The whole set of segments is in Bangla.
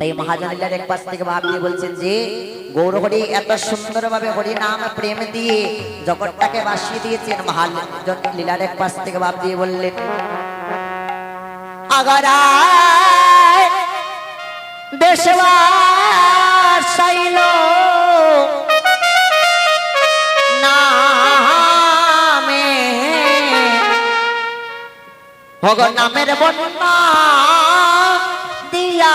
তাই মহাজনীলার এক পাশ থেকে ভাব দিয়ে বলছেন যে গৌর হরি এত সুন্দরভাবে হরি নাম প্রেম দিয়ে জগৎটাকে বাসিয়ে দিয়েছেন মহাল লীলার এক পাশ থেকে ভাব দিয়ে বললেন, আগারায় দেশবার ভগ বন্যা দিয়া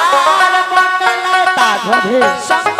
রাধে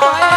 হয়